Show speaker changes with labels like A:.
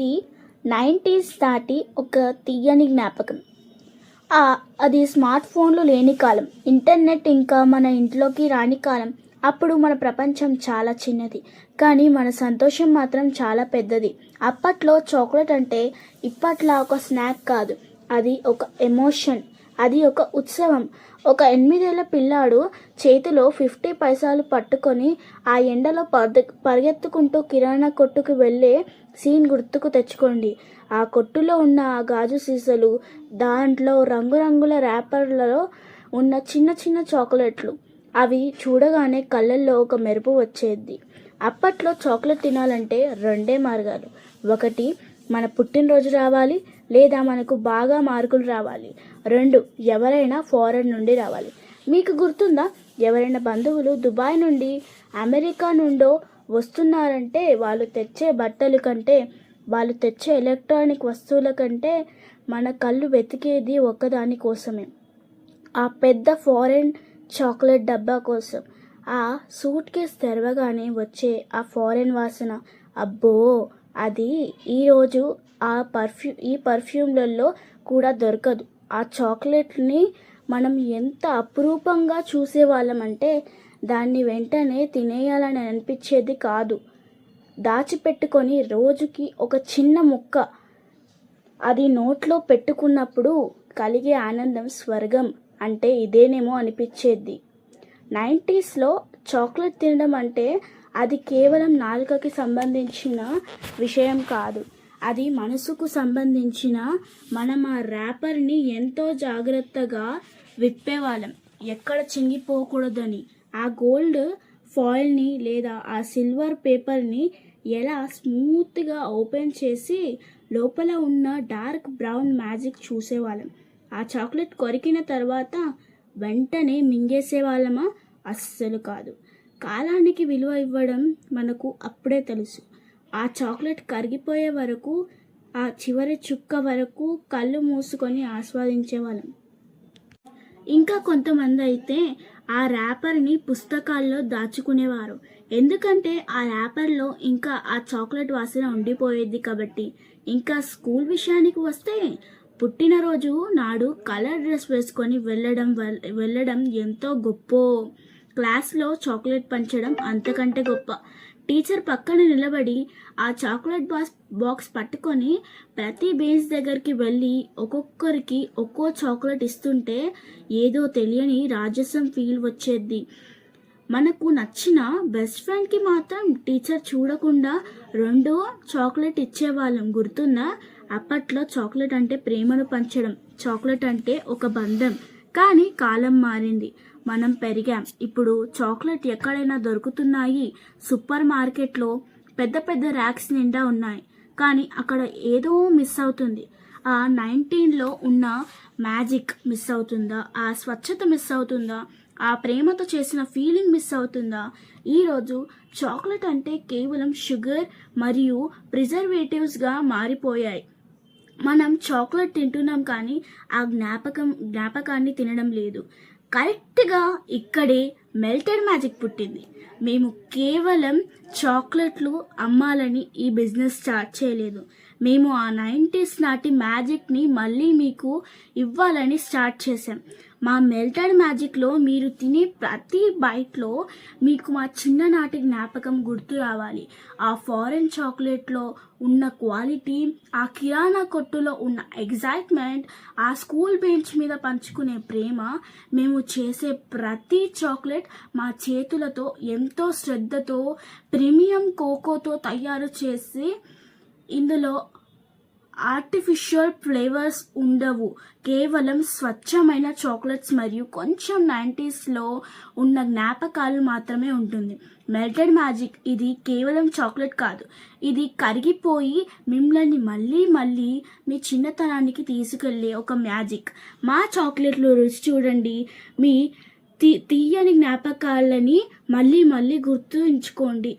A: ఇది నైంటీస్ దాటి ఒక తీయని జ్ఞాపకం. అది స్మార్ట్ ఫోన్లు లేని కాలం. ఇంటర్నెట్ ఇంకా మన ఇంట్లోకి రాని కాలం. అప్పుడు మన ప్రపంచం చాలా చిన్నది. కానీ మన సంతోషం మాత్రం చాలా పెద్దది. అప్పట్లో చాక్లెట్ అంటే ఇప్పట్లా ఒక స్నాక్ కాదు. అది ఒక ఎమోషన్. అది ఒక ఉత్సవం. ఒక ఎనిమిదేళ్ళ పిల్లాడు చేతిలో ఫిఫ్టీ పైసలు పట్టుకొని ఆ ఎండలో పరుగె పరిగెత్తుకుంటూ కిరాణా కొట్టుకు వెళ్ళే సీన్ గుర్తుకు తెచ్చుకోండి. ఆ కొట్టులో ఉన్న ఆ గాజు సీసాలు దాంట్లో రంగురంగుల ర్యాపర్లలో ఉన్న చిన్న చిన్న చాక్లెట్లు. అవి చూడగానే కళ్ళల్లో ఒక మెరుపు వచ్చేది అప్పట్లో చాక్లెట్ తినాలంటే రెండే మార్గాలు. ఒకటి మన పుట్టినరోజు రావాలి లేదా మనకు బాగా మార్కులు రావాలి. రెండు ఎవరైనా ఫారెన్ నుండి రావాలి. మీకు గుర్తుందా? ఎవరైనా బంధువులు దుబాయ్ నుండి అమెరికా నుండో వస్తున్నారంటే వాళ్ళు తెచ్చే బట్టలు కంటే వాళ్ళు తెచ్చే ఎలక్ట్రానిక్ వస్తువుల కంటే మన కళ్ళు వెతికేది ఒక్కదాని కోసమే. ఆ పెద్ద ఫారెన్ చాక్లెట్ డబ్బా కోసం. ఆ సూట్ కేస్ తెరవగానే వచ్చే ఆ ఫారెన్ వాసన. అబ్బో! అది ఈరోజు ఆ పర్ఫ్యూ ఈ పర్ఫ్యూమ్లలో కూడా దొరకదు. ఆ చాక్లెట్ని మనం ఎంత అపురూపంగా చూసేవాళ్ళమంటే దాన్ని వెంటనే తినేయాలని అనిపించేది కాదు. దాచిపెట్టుకొని రోజుకి ఒక చిన్న ముక్క అది నోట్లో పెట్టుకున్నప్పుడు కలిగే ఆనందం స్వర్గం అంటే ఇదేనేమో అనిపించేది. నైంటీస్లో చాక్లెట్ తినడం అంటే అది కేవలం నాలుకకి సంబంధించిన విషయం కాదు. అది మనసుకు సంబంధించిన మనం ఆ ర్యాపర్ని ఎంతో జాగ్రత్తగా విప్పేవాళ్ళం. ఎక్కడ చింగిపోకూడదని ఆ గోల్డ్ ఫాయిల్ని లేదా ఆ సిల్వర్ పేపర్ని ఎలా స్మూత్గా ఓపెన్ చేసి లోపల ఉన్న డార్క్ బ్రౌన్ మ్యాజిక్ చూసేవాళ్ళం. ఆ చాక్లెట్ కొరికిన తర్వాత వెంటనే మింగేసేవాళ్ళమా? అస్సలు కాదు. కాలానికి విలువ ఇవ్వడం మనకు అప్పుడే తెలుసు. ఆ చాక్లెట్ కరిగిపోయే వరకు ఆ చివరి చుక్క వరకు కళ్ళు మూసుకొని ఆస్వాదించేవాళ్ళం. ఇంకా కొంతమంది అయితే ఆ ర్యాపర్ని పుస్తకాల్లో దాచుకునేవారు. ఎందుకంటే ఆ ర్యాపర్లో ఇంకా ఆ చాక్లెట్ వాసన ఉండిపోయేది కాబట్టి. ఇంకా స్కూల్ విషయానికి వస్తే పుట్టినరోజు నాడు కలర్ డ్రెస్ వేసుకొని వెళ్ళడం వెళ్ళడం ఎంతో గొప్ప క్లాస్లో చాక్లెట్ పంచడం అంతకంటే గొప్ప. టీచర్ పక్కన నిలబడి ఆ చాక్లెట్ బాక్స్ బాక్స్ పట్టుకొని ప్రతి బెంచ్ దగ్గరికి వెళ్ళి ఒక్కొక్కరికి ఒక్కో చాక్లెట్ ఇస్తుంటే ఏదో తెలియని రాజసం ఫీల్ వచ్చేది మనకు నచ్చిన బెస్ట్ ఫ్రెండ్కి మాత్రం టీచర్ చూడకుండా రెండో చాక్లెట్ ఇచ్చేవాళ్ళం గుర్తుందా? అప్పట్లో చాక్లెట్ అంటే ప్రేమను పంచడం చాక్లెట్ అంటే ఒక బంధం. కానీ కాలం మారింది. మనం పెరిగాం. ఇప్పుడు చాక్లెట్ ఎక్కడైనా దొరుకుతున్నాయి. సూపర్ మార్కెట్లో పెద్ద పెద్ద ర్యాక్స్ నిండా ఉన్నాయి. కానీ అక్కడ ఏదో మిస్ అవుతుంది. ఆ నైన్టీన్లో ఉన్న మ్యాజిక్ మిస్ అవుతుందా? ఆ స్వచ్ఛత మిస్ అవుతుందా? ఆ ప్రేమతో చేసిన ఫీలింగ్ మిస్ అవుతుందా? ఈరోజు చాక్లెట్ అంటే కేవలం షుగర్ మరియు ప్రిజర్వేటివ్స్గా మారిపోయాయి. మనం చాక్లెట్ తింటున్నాం కానీ ఆ జ్ఞాపకం జ్ఞాపకాన్ని తినడం లేదు. కరెక్ట్గా ఇక్కడే మెల్టెడ్ మ్యాజిక్ పుట్టింది. మేము కేవలం చాక్లెట్లు అమ్మాలని ఈ బిజినెస్ స్టార్ట్ చేయలేదు. మేము ఆ నైంటీస్ నాటి మ్యాజిక్ని మళ్ళీ మీకు ఇవ్వాలని స్టార్ట్ చేసాం మా మెల్టెడ్ మ్యాజిక్లో మీరు తినే ప్రతి బైట్లో మీకు మా చిన్ననాటి జ్ఞాపకం గుర్తు రావాలి. ఆ ఫారెన్ చాక్లెట్లో ఉన్న క్వాలిటీ ఆ కిరాణా కొట్టులో ఉన్న ఎగ్జైట్మెంట్ ఆ స్కూల్ బెంచ్ మీద పంచుకునే ప్రేమ మేము చేసే ప్రతి చాక్లెట్ మా చేతులతో ఎంతో శ్రద్ధతో ప్రీమియం కోకోతో తయారు చేసి ఇందులో ఆర్టిఫిషియల్ ఫ్లేవర్స్ ఉండవు. కేవలం స్వచ్ఛమైన చాక్లెట్స్ మరియు కొంచెం నైంటీస్లో ఉన్న జ్ఞాపకాలు మాత్రమే ఉంటుంది. మెల్టెడ్ మ్యాజిక్ ఇది కేవలం చాక్లెట్ కాదు. ఇది కరిగిపోయి మిమ్మల్ని మళ్ళీ మళ్ళీ మీ చిన్నతనానికి తీసుకెళ్ళే ఒక మ్యాజిక్ మా చాక్లెట్లు రుచి చూడండి. మీ తీ తీయని జ్ఞాపకాలని మళ్ళీ మళ్ళీ గుర్తుంచుకోండి.